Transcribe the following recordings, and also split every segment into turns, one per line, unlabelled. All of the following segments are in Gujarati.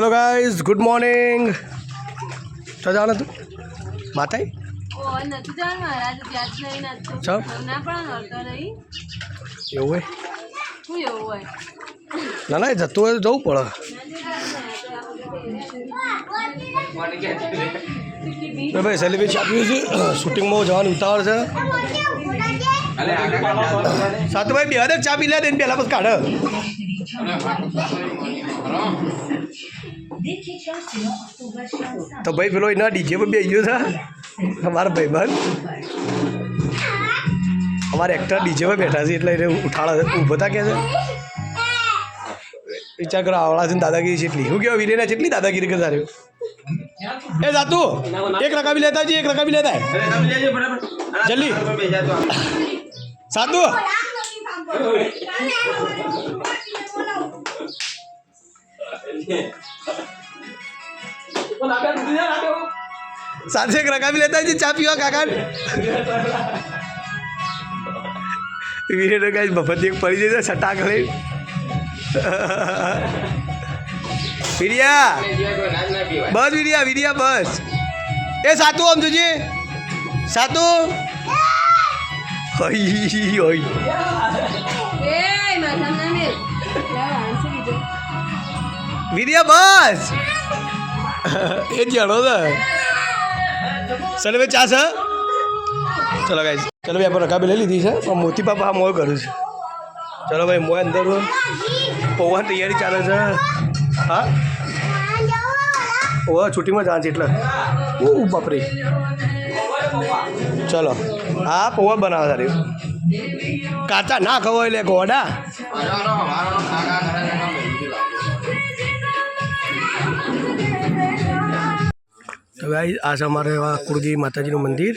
ચલો ગાઈઝ ગુડ મોર્નિંગ તો જાણ તું
માતા
એવું હોય? ના ના એ જતું હોય તો જવું પડે. ભાઈ સેલિબ્રેશન આપ્યું છે શૂટિંગમાં જવાનું ઉતાવળ છે. સાતુભાઈ બે હજાર ચા પી લે દે પહેલાં બસ કાઢ. તો ભાઈ પેલો એના ડીજે પર બે ગયો છે. અમારા ભાઈબંધ. અમારે એક્ટર ડીજે પર બેઠા છે એટલે ઉઠાડા ઊભો હતા કે વિચાર કરો આવડા છે દાદાગીરી જેટલી. હું કેવા વિરેના જેટલી દાદાગીરી કરતા રહ્યો? એ જાતું એક રકાબી લેતા જી એક રકાબી લેતા જલ્દી. સાતું સાથે એક રકાબી લેતા છે ચા પીવા કાકા વિરેનો કાંઈ મફત એક પડી જશે સટાક લઈ વિડિયા બસ વિડિયા વિડિયા બસ. એ સાતું આમ જોજે સાતું હોય હોય વિરિયા બસ. એ જણો ને. ચાલો ભાઈ ચા છે? ચલો ગાઈ ચલો ભાઈ આપણે રકાબી લઈ લીધી છે. પણ મોતી પાપા આ મોય કરું છું. ચલો ભાઈ મોય અંદર પૌવાની તૈયારી ચાલે છે. હા? ઓવા છૂટીમાં જાણ છે એટલે. ઓ બાપરે. ચલો. હા પૌવા બનાવે સારી કાચા ના ખવાય એટલે ગોડા. ભાઈ આ છે અમારે એવા કુળદેવી માતાજીનું મંદિર.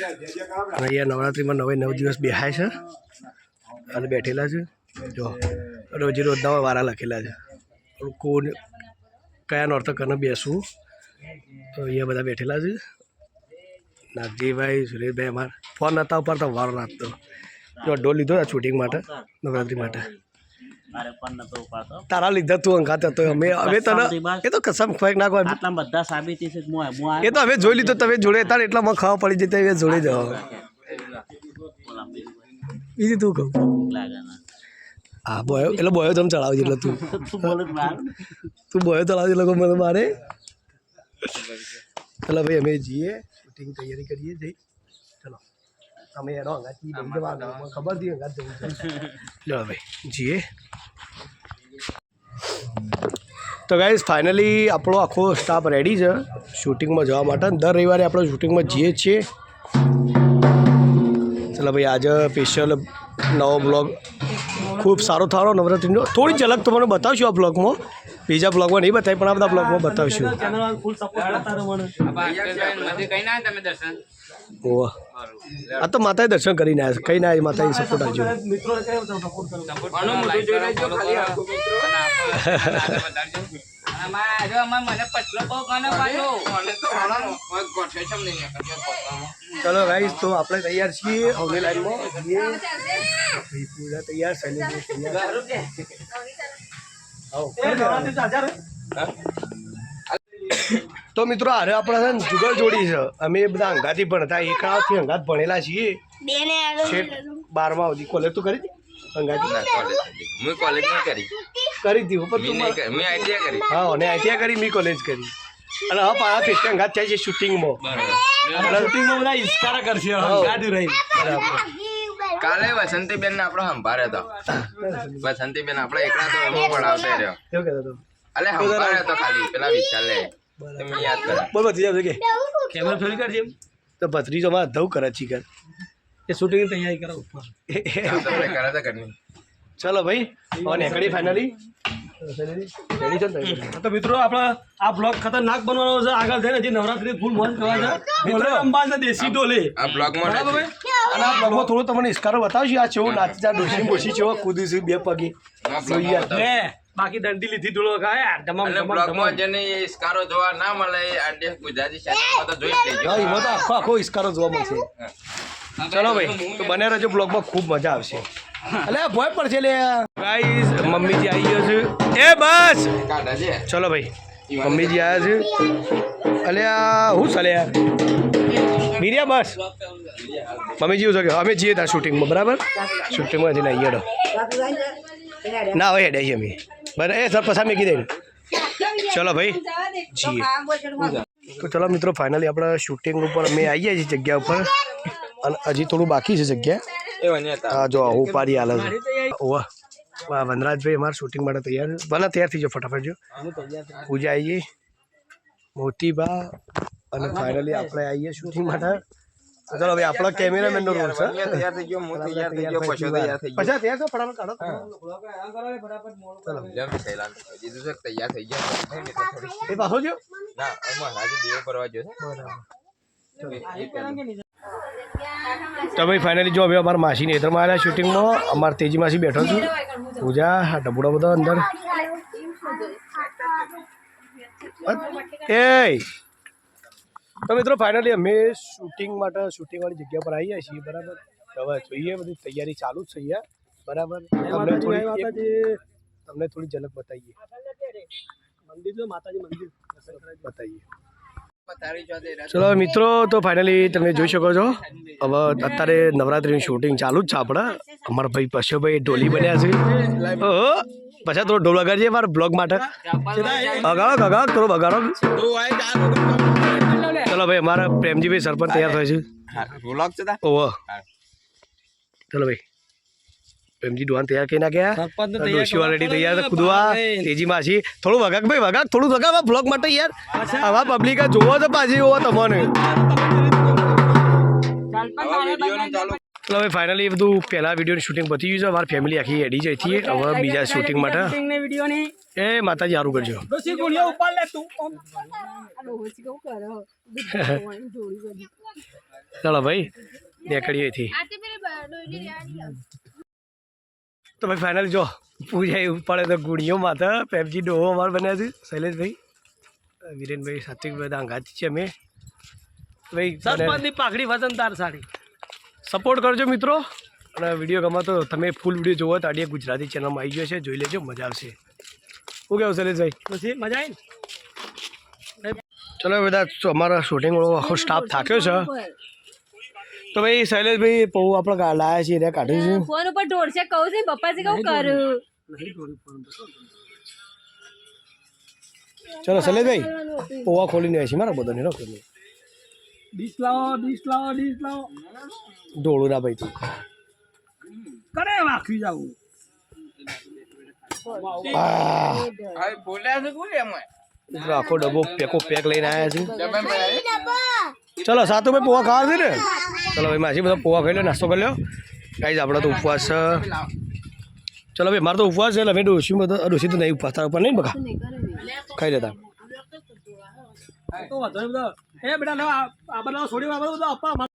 અને અહીંયા નવરાત્રિમાં નવે નવ દિવસ બેહાય છે. અને બેઠેલા છે. જો રોજે રોજ નવા વારા લખેલા છે. કોણ, કયા નોર્તક કને બેસવું? તો અહીંયા બધા બેઠેલા છે. નાગજીભાઈ, સુરેશભાઈ અમાર. ફોન નતા ઉપાડતા વારો નાખતો જો અડ્ડો લીધો છૂટિંગ માટે, નવરાત્રિ માટે
મારે પણ નતો ઉપાડતો
તારા લીધા તું અંગાત હતો. અમે હવે તને એ તો કસમ
આટલા બધા સાબિતી છે
એ તો અમે જોઈ લીધું તમે જોડે હતા ને એટલા મને ખાવા પડી જતા એ જોડે જવા બીજું તું કહું. હા બોયો એટલે બોયો તમે ચડાવજે એટલે તું.
તું
બોયો ચડાવજે લોકો મને મારે. ચલો ભાઈ અમે જઈએ શૂટિંગ તૈયારી કરીએ જઈ. અમે એનો અંગાથી લઈ જવાનું. મને ખબર હતી અંગાત જવું છે. ચલો ભાઈ જઈએ. તો ગાઈઝ ફાઇનલી આપણો આખો સ્ટાફ રેડી છે શૂટિંગમાં જવા માટે. દર રવિવારે આપણે શૂટિંગમાં જઈએ છીએ. ચાલો ભાઈ આજે સ્પેશિયલ નવો બ્લોગ ખૂબ સારો થારો નવરાત્રિનો થોડી ઝલક તમને બતાવશું આ બ્લોગમાં બીજા બ્લોગમાં નહીં બતાવી પણ આ બધા બ્લોગમાં બતાવશું. ઓહ. આ તો માતાએ દર્શન કરીને આવ્યા કઈ ના આવી માતાએ સપોર્ટ આપજો. ચલો ગાઈસ તો આપણે તૈયાર છીએ અવની લાઈનમાં. જઈએ. પૂજા તૈયાર શૈલેષ તૈયાર. આવો. તો મિત્રો હારે આપણે છે ને જુગલ જોડી છે. અમે બધા અંગાથી ભણતા એકડાથી અંગાત ભણેલા છીએ. છેક બારમા સુધી. કોલેજ તો કરી હતી? અંગાથી
મેં કોલેજ નહીં કરી.
તું
મેં આઈટીઆઈ
હા અને આઈટીઆઈ કરી મેં કોલેજ કરી. અને હવે પાછા અંગાત થાય છે શૂટિંગમાં. શૂટિંગમાં બધા ઇન્સ્કારા કરશે અંગાત રહી. બરાબર.
કાલે વસંતીબેન ને આપણો સંભાળ્યો હતો વસંતીબેન આપણે એકલા તો એમો પડાવતા રહ્યો.
એટલે હતો?
ખાલી. પેલા વિચાર લે તમે યાદ કરો.
બોલ બધી જાય કે કેમેરા ફેરી કરજે તો ભત્રીજો માં ધવ કરે ચીકર એ શૂટિંગ તૈયારી કરો ઉપર.
કામ તો આપણે કરે તો ઘરની.
ચલો ભાઈ અને એકડી ફાઇનલી
તો મિત્રો આપણે આ બ્લોગ ખતરનાક બનવાનો છે. આગળ જઈને હજી નવરાત્રી ફૂલ મોજ કરવા છે. મિત્રો અંબાજી દેશી ડોલે
આ બ્લોગમાં
બરાબર
નથી.
ભાઈ?
અને આ બ્લોગમાં થોડું તમને ઇસ્કારો બતાવશું આ ચેવું નાચતા ચેવો કૂદી છે બે પગે. જોઈએ.
બાકી દંડી લીધી ધૂળો ખાય
બ્લોગમાં જેને એ જોવા ના મળે આડે ગુજરાતી તો જોઈ જ
હા એમાં તો આખો આખો ઇસ્કારો જોવા મળશે ચલો ભાઈ તો બને રહેજો બ્લોગમાં ખૂબ મજા આવશે. અલે ભોય પડશે લે. ગાઈસ મમ્મીજી આવી ગયો છે. એ બસ! ચલો ભાઈ મમ્મીજી આવ્યા છે. અલ્યા હું ચાલે યાર? બીરિયા બસ. મમ્મીજી એવું છે અમે જઈએ ત્યાં શૂટિંગમાં બરાબર? શૂટિંગમાં જઈને આવીએ હેડો ના હોય હેડે અમે. બરાબર. એ સર પછી મેં કીધે ચલો ભાઈ. જી. તો ચલો મિત્રો ફાઇનલી આપણે શૂટિંગ ઉપર અમે આવીએ છીએ જગ્યા ઉપર. અને હજી થોડું બાકી છે જગ્યા. હા જો હું પાડી હાલે છે. ઓવા વાહ વનરાજભાઈ અમારા શૂટિંગ માટે તૈયાર છે. ભલે તૈયાર થઈ જાઓ ફટાફટ જો. પૂજા આવીએ મોતીબા. અને ફાઇનલી આપણે આવીએ શૂટિંગ માટે. તો ચલો ભાઈ આપણો કેમેરામેનનો રોલ છે
તૈયાર થઈ ગયો હું તૈયાર થઈ ગયો પછી તૈયાર થઈ ગયો
પછી તૈયાર છો ફટાફટ કાઢો
ચલો જમ સહેલાન કીધું છે તૈયાર થઈ ગયા
એ પાછો જો
ના એમાં આજે દેવ કરવા જો
તો ભાઈ ફાઇનલી જો હવે અમારા માસીની હેતરમાં આવ્યા શૂટિંગમાં અમારા તેજી માસી બેઠો છું પૂજા આ ડબુડો બધો અંદર એ તો મિત્રો ફાઇનલી અમે શૂટિંગ માટે શૂટિંગવાળી જગ્યા પર આવીએ છીએ બરાબર? હવે જોઈએ બધી તૈયારી ચાલુ જ છે બરાબર? તમને થોડી તમને થોડી ઝલક બતાવીએ. મંદિર જો માતાજી મંદિર. બતાવીએ. ચલો મિત્રો તો ફાઇનલી તમે જોઈ શકો છો હવે અત્યારે નવરાત્રીનું શૂટિંગ ચાલુ જ છે આપણે. અમારા ભાઈ પશુભાઈ ઢોલી બન્યા છે. પછી થોડો ઢોલ વગાડજે મારા બ્લોગ માટે. વગાડો વગાડો થોડો વગાડો. ભાઈ અમારા પ્રેમજીભાઈ સરપંચ તૈયાર થાય છે.
વ્લોગ છે
ઓહો. ચલો ભાઈ. પ્રેમજી ડોહાન તૈયાર કરી નાખ્યા ડોશી ઓલરેડી તૈયાર કૂદવા. તેજી માસી થોડું વગાક ભાઈ વગાક થોડું વગાડ બ્લોગ માટે યાર. આવા પબ્લિક જોવો તો પાછી જોવો તમને. ચલો હવે ફાઇનલી બધું પહેલાં વિડીયોની શૂટિંગ પતી ગયું છે. અમારી ફેમિલી આખી એડી જઈ હતી હવે બીજા શૂટિંગ માટે એ માતાજી સારું કરજો. ચાલો ભાઈ નીકળીએ થી તો ભાઈ ફાઇનલ જો પૂજા ઉપાડે પડે તો ગુડીઓ માતા પેપજી ડોહો અમારે બન્યા છે. શૈલેષભાઈ વિરેનભાઈ સાત્વિકભાઈ અંગાત છે અમે. ભાઈ
પાઘડી વજન તાર સાડી.
સપોર્ટ કરજો મિત્રો. અને વીડિયો ગમે તો તમે ફૂલ વીડિયો જોવો તો આડીએ ગુજરાતી ચેનલમાં આવી ગયો છે. જોઈ લેજો મજા આવશે. શું કેવું શૈલેષભાઈ?
પછી મજા આવી ને?
ચલો બધા અમારા શૂટિંગવાળો આખો સ્ટાફ થાક્યો છે. તો ભાઈ શૈલેષભાઈ પૌ આપણે લાયા છીએ એને કાઢ્યું છે.
ફોન ઉપર ઢોળશે કહું છે પપ્પાજી કહું કરું.
ચલો શૈલેષભાઈ પૌવા ખોલીને આવી છે મારા બધાને રોકે
ડીશ લાવો ડીશ લાવો ડીશ લાવો.
ઢોળું ના ભાઈ તું.
કરે વાખી જાવું?
હવે બોલ્યા છે કોણ એમાં?
આખો ડબ્બો પેકો પેક લઈને આવ્યા છે. ચલો સાતું ભાઈ પોવા ખાવા છે ને? ચલો ભાઈ માસી બધા પોવા ખાઈ લો નાસ્તો કરી લો. કાંઈ જ આપણે તો ઉપવાસ છે. ચલો ભાઈ મારે તો ઉપવાસ છે એટલે અમે ડોસી બધા ડોસી તો નહીં ઉપવાસ તારા ઉપર નહીં બકા? ખાઈ લેતા.
એ બેટા આ બધા છોડી આપવા